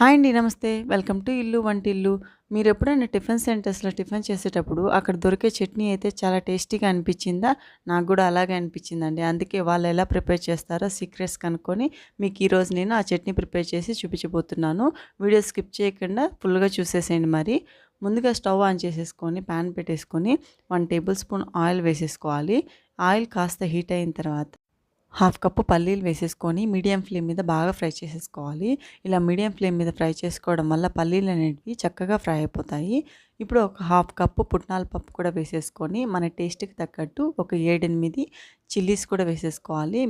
Hi అండి నమస్తే. Welcome to ఇల్లు వంటిల్లు మీరు ఎప్పుడైనా టిఫిన్ సెంటర్స్లో టిఫిన్ చేసేటప్పుడు అక్కడ దొరికే చట్నీ అయితే చాలా టేస్టీగా అనిపించిందా? నాకు కూడా అలాగే అనిపించిందండి. అందుకే వాళ్ళు ఎలా ప్రిపేర్ చేస్తారో సీక్రెట్స్ కనుక్కొని మీకు ఈరోజు నేను ఆ చట్నీ ప్రిపేర్ చేసి చూపించబోతున్నాను. వీడియో స్కిప్ చేయకుండా ఫుల్గా చూసేసేయండి మరి. ముందుగా స్టవ్ ఆన్ చేసేసుకొని ప్యాన్ పెట్టేసుకొని వన్ టేబుల్ స్పూన్ ఆయిల్ వేసేసుకోవాలి. ఆయిల్ కాస్త హీట్ అయిన తర్వాత హాఫ్ కప్పు పల్లీలు వేసేసుకొని మీడియం ఫ్లేమ్ మీద బాగా ఫ్రై చేసేసుకోవాలి. ఇలా మీడియం ఫ్లేమ్ మీద ఫ్రై చేసుకోవడం వల్ల పల్లీలు అనేటివి చక్కగా ఫ్రై అయిపోతాయి. ఇప్పుడు ఒక హాఫ్ కప్పు పుట్నాల పప్పు కూడా వేసేసుకొని మన టేస్ట్కి తగ్గట్టు ఒక ఏడెనిమిది చిల్లీస్ కూడా వేసేసుకోవాలి.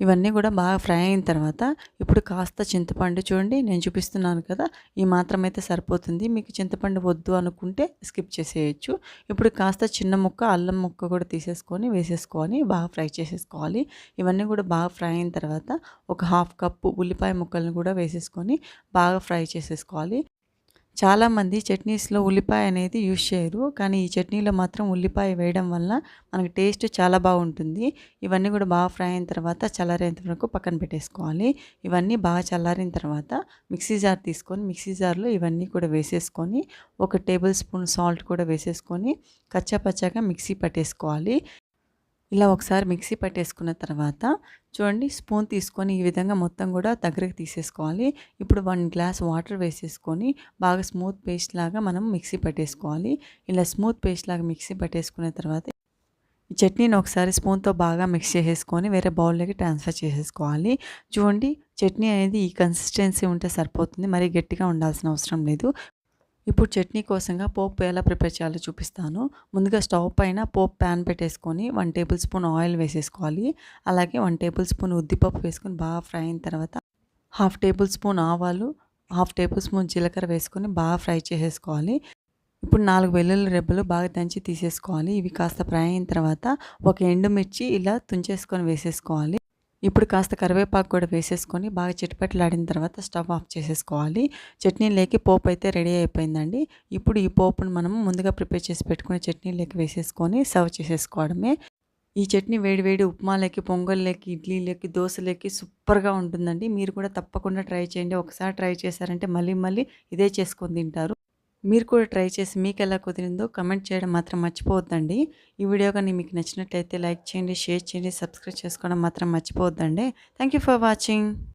ఇవన్నీ కూడా బాగా ఫ్రై అయిన తర్వాత ఇప్పుడు కాస్త చింతపండు చూడండి నేను చూపిస్తున్నాను కదా ఈ మాత్రం అయితే సరిపోతుంది. మీకు చింతపండు వద్దు అనుకుంటే స్కిప్ చేసేయచ్చు. ఇప్పుడు కాస్త చిన్న ముక్క అల్లం ముక్క కూడా తీసేసుకొని వేసేసుకొని బాగా ఫ్రై చేసేసుకోవాలి. ఇవన్నీ కూడా బాగా ఫ్రై అయిన తర్వాత ఒక హాఫ్ కప్పు ఉల్లిపాయ ముక్కలను కూడా వేసేసుకొని బాగా ఫ్రై చేసేసుకోవాలి. చాలామంది చట్నీస్లో ఉల్లిపాయ అనేది యూజ్ చేయరు. కానీ ఈ చట్నీలో మాత్రం ఉల్లిపాయ వేయడం వల్ల మనకి టేస్ట్ చాలా బాగుంటుంది. ఇవన్నీ కూడా బాగా ఫ్రై అయిన తర్వాత చల్లారేంత వరకు పక్కన పెట్టేసుకోవాలి. ఇవన్నీ బాగా చల్లారిన తర్వాత మిక్సీ జార్ తీసుకొని మిక్సీ జార్లో ఇవన్నీ కూడా వేసేసుకొని ఒక టేబుల్ స్పూన్ సాల్ట్ కూడా వేసేసుకొని కచ్చాపచ్చాగా మిక్సీ పట్టేసుకోవాలి. ఇలా ఒకసారి మిక్సీ పట్టేసుకున్న తర్వాత చూడండి స్పూన్ తీసుకొని ఈ విధంగా మొత్తం కూడా దగ్గరకు తీసేసుకోవాలి. ఇప్పుడు వన్ గ్లాస్ వాటర్ వేసేసుకొని బాగా స్మూత్ పేస్ట్ లాగా మనం మిక్సీ పట్టేసుకోవాలి. ఇలా స్మూత్ పేస్ట్ లాగా మిక్సీ పట్టేసుకున్న తర్వాత ఈ చట్నీని ఒకసారి స్పూన్తో బాగా మిక్స్ చేసేసుకొని వేరే బౌల్లోకి ట్రాన్స్ఫర్ చేసేసుకోవాలి. చూడండి చట్నీ అనేది ఈ కన్సిస్టెన్సీ ఉంటే సరిపోతుంది. మరీ గట్టిగా ఉండాల్సిన అవసరం లేదు. ఇప్పుడు చట్నీ కోసంగా పోపు ఎలా ప్రిపేర్ చేయాలో చూపిస్తాను. ముందుగా స్టవ్ పైన పోపు ప్యాన్ పెట్టేసుకొని వన్ టేబుల్ స్పూన్ ఆయిల్ వేసేసుకోవాలి. అలాగే వన్ టేబుల్ స్పూన్ ఉద్దిపప్పు వేసుకొని బాగా ఫ్రై అయిన తర్వాత హాఫ్ టేబుల్ స్పూన్ ఆవాలు హాఫ్ టేబుల్ స్పూన్ జీలకర్ర వేసుకొని బాగా ఫ్రై చేసేసుకోవాలి. ఇప్పుడు నాలుగు వెల్లుల్లి రెబ్బలు బాగా దంచి తీసేసుకోవాలి. ఇవి కాస్త ఫ్రై అయిన తర్వాత ఒక ఎండుమిర్చి ఇలా తుంచేసుకొని వేసేసుకోవాలి. ఇప్పుడు కాస్త కరివేపాకు కూడా వేసేసుకొని బాగా చిటపట్లాడిన తర్వాత స్టవ్ ఆఫ్ చేసేసుకోవాలి. చట్నీ లేకి పోపు అయితే రెడీ అయిపోయిందండి. ఇప్పుడు ఈ పోపును మనం ముందుగా ప్రిపేర్ చేసి పెట్టుకునే చట్నీలోకి వేసేసుకొని సర్వ్ చేసేసుకోవడమే. ఈ చట్నీ వేడివేడి ఉప్మాలకి పొంగల్లోకి ఇడ్లీలకి దోశలకి సూపర్గా ఉంటుందండి. మీరు కూడా తప్పకుండా ట్రై చేయండి. ఒకసారి ట్రై చేశారంటే మళ్ళీ మళ్ళీ ఇదే చేసుకొని తింటారు. మీరు కూడా ట్రై చేసి మీకు ఎలా కుదిరిందో కమెంట్ చేయడం మాత్రం మర్చిపోవద్దండి. ఈ వీడియో కానీ మీకు నచ్చినట్లయితే లైక్ చేయండి షేర్ చేయండి సబ్స్క్రైబ్ చేసుకోవడం మాత్రం మర్చిపోవద్దండి. Thank you for watching.